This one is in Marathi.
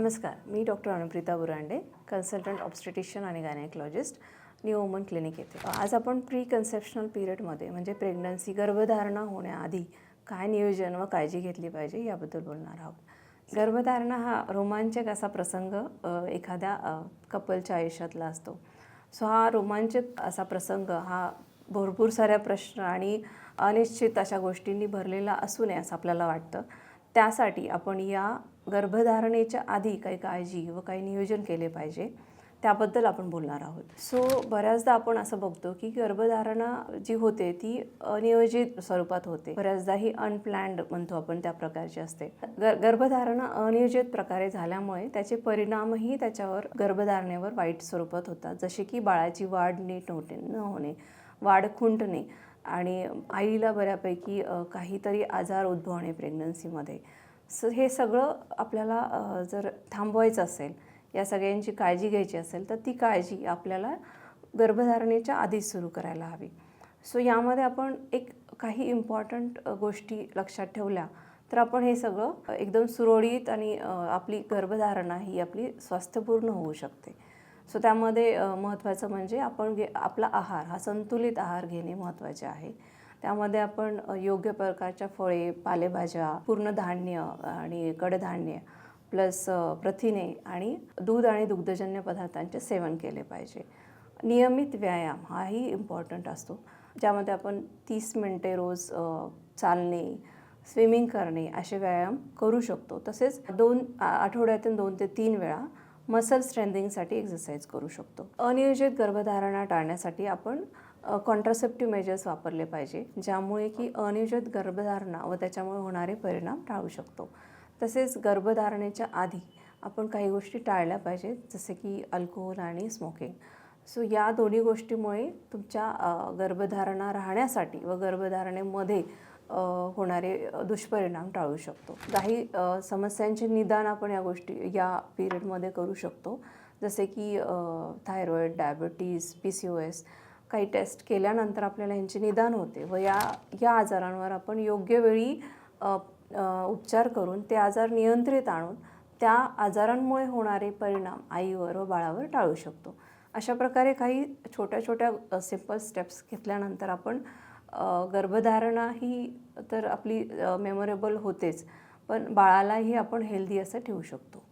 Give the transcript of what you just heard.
नमस्कार मी doctor Anuprita Burande consultant obstetrician आणि गायनेकॉलॉजिस्ट न्यू वुमन क्लिनिक येथे. आज आपण प्री कन्सेप्शनल पिरियडमध्ये म्हणजे प्रेग्नन्सी गर्भधारणा होण्याआधी काय नियोजन व काळजी घेतली पाहिजे याबद्दल बोलणार आहोत. गर्भधारणा हा रोमांचक असा प्रसंग एखाद्या कपलच्या आयुष्यातला असतो. सो हा रोमांचक असा प्रसंग हा भरपूर साऱ्या प्रश्न आणि अनिश्चित अशा गोष्टींनी भरलेला असू नये असं आपल्याला वाटतं. त्यासाठी आपण या गर्भधारणेच्या आधी काही काळजी व काही नियोजन केले पाहिजे त्याबद्दल आपण बोलणार आहोत. सो बऱ्याचदा आपण असं बघतो की गर्भधारणा जी होते ती अनियोजित स्वरूपात होते. बऱ्याचदा ही अनप्लॅन्ड म्हणतो आपण त्या प्रकारची असते. ग गर्भधारणा अनियोजित प्रकारे झाल्यामुळे त्याचे परिणामही त्याच्यावर गर्भधारणेवर वाईट स्वरूपात होतात. जसे की बाळाची वाढ नीट होते न होणे वाढ खुंटणे आणि आईला बऱ्यापैकी काहीतरी आजार उद्भवणे प्रेग्नन्सीमध्ये स हे सगळं आपल्याला जर थांबवायचं असेल या सगळ्यांची काळजी घ्यायची असेल तर ती काळजी आपल्याला गर्भधारणेच्या आधीच सुरू करायला हवी. सो यामध्ये आपण एक काही इम्पॉर्टंट गोष्टी लक्षात ठेवल्या तर आपण हे सगळं एकदम सुरळीत आणि आपली गर्भधारणा ही आपली स्वास्थ्यपूर्ण होऊ शकते. सो त्यामध्ये महत्त्वाचं म्हणजे आपण घे आपला आहार हा संतुलित आहार घेणे महत्त्वाचे आहे. त्यामध्ये आपण योग्य प्रकारच्या फळे पालेभाज्या पूर्ण धान्य आणि कडधान्य प्लस प्रथिने आणि दूध आणि दुग्धजन्य पदार्थांचे सेवन केले पाहिजे. नियमित व्यायाम हाही इम्पॉर्टंट असतो. ज्यामध्ये आपण तीस मिनटे रोज चालणे स्विमिंग करणे असे व्यायाम करू शकतो. तसेच दोन आठवड्यातून दोन ते तीन वेळा मसल स्ट्रेंथिंगसाठी एक्सरसाइज करू शकतो. अनियोजित गर्भधारणा टाळण्यासाठी आपण कॉन्ट्रासेप्टिव्ह मेजर्स वापरले पाहिजे ज्यामुळे की अनियोजित गर्भधारणा व त्याच्यामुळे होणारे परिणाम टाळू शकतो. तसेच गर्भधारणेच्या आधी आपण काही गोष्टी टाळल्या पाहिजेत जसे की अल्कोहोल आणि स्मोकिंग सो या दोन्ही गोष्टीमुळे तुमच्या गर्भधारणा राहण्यासाठी व गर्भधारणेमध्ये होणारे दुष्परिणाम टाळू शकतो. काही समस्यांचे निदान आपण या गोष्टी या पिरियडमध्ये करू शकतो. जसे की thyroid diabetes P C O S काही टेस्ट केल्यानंतर आपल्याला ह्यांचे निदान होते. व या या आजारांवर आपण योग्य वेळी उपचार करून ते आजार नियंत्रित आणून त्या आजारांमुळे होणारे परिणाम आईवर व बाळावर टाळू शकतो. अशा प्रकारे काही छोट्या छोट्या सिंपल स्टेप्स घेतल्यानंतर आपण गर्भधारणा ही तर आपली मेमोरेबल होतेच. पण बाळालाही आपण हेल्दी असं ठेवू शकतो.